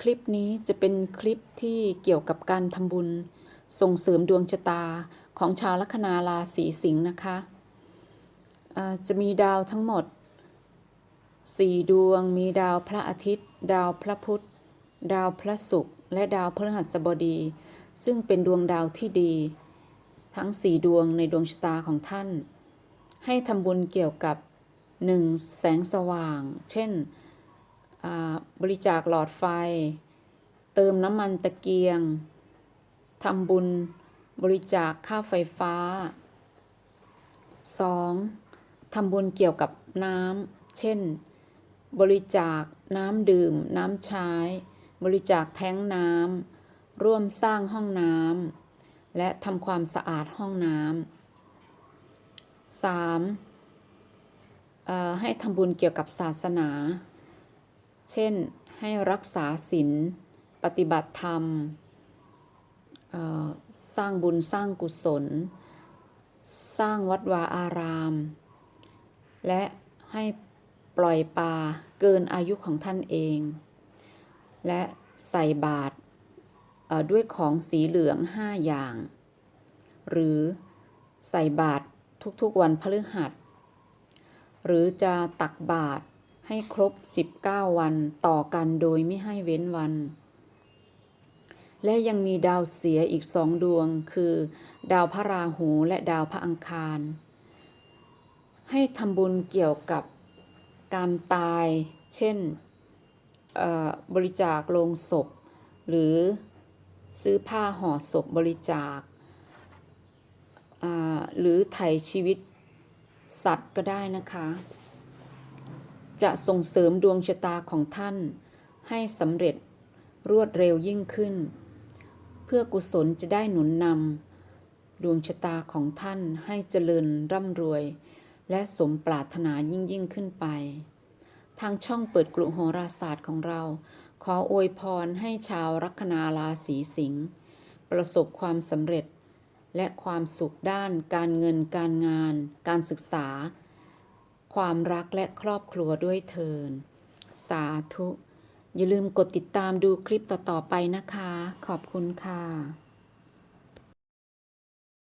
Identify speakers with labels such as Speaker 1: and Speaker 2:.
Speaker 1: คลิปนี้จะเป็นคลิปที่เกี่ยวกับการทำบุญ ส่งเสริมดวงชะตาของชาวลัคนาราศีสิงห์นะคะ จะมีดาวทั้งหมด 4 ดวง มีดาวพระอาทิตย์ ดาวพระพุธ ดาวพระศุกร์ และดาวพฤหัสบดี ซึ่งเป็นดวงดาวที่ดี ทั้ง 4 ดวงในดวงชะตาของท่าน ให้ทำบุญเกี่ยวกับ 1. แสงสว่าง เช่น บริจาคหลอดไฟ เติมน้ำมันตะเกียงทำบุญบริจาคค่าไฟฟ้า 2. ทำบุญเกี่ยวกับน้ำ เช่น บริจาคน้ำดื่ม น้ำใช้ บริจาคแท้งน้ำ ร่วมสร้างห้องน้ำ และทำความสะอาดห้องน้ำ 3. ให้ทำบุญเกี่ยวกับศาสนา เช่นให้รักษาศีลปฏิบัติธรรม สร้างบุญสร้างกุศล สร้างวัดวาอาราม และให้ปล่อยปลาเกินอายุของท่านเอง และใส่บาตรด้วยของสีเหลืองห้าอย่าง หรือใส่บาตรทุกๆวันพฤหัส หรือจะตักบาตร ให้ครบ 19 วันต่อกันโดยไม่ให้เว้นวัน และยังมีดาวเสียอีกสองดวง คือ ดาวพระราหูและดาวพระอังคาร ให้ทำบุญเกี่ยวกับการตาย เช่นบริจาคโลงศพ หรือซื้อผ้าห่อศพบริจาค หรือไถ่ชีวิตสัตว์ก็ได้นะคะ จะส่งเสริมดวงชะตาของท่าน ให้สำเร็จรวดเร็วยิ่งขึ้น เพื่อกุศลจะได้หนุนนำดวงชะตาของท่านให้เจริญร่ำรวย และสมปรารถนายิ่งยิ่งขึ้นไป ทางช่องเปิดกลุ่มโหราศาสตร์ของเรา ขออวยพรให้ชาวลัคนาราศีสิงห์ประสบความสำเร็จและความสุขด้านการเงินการงาน การศึกษา ความรักและครอบครัวด้วยเทิน สาธุ อย่าลืมกดติดตามดูคลิปต่อ ๆ ไปนะคะ ขอบคุณค่ะ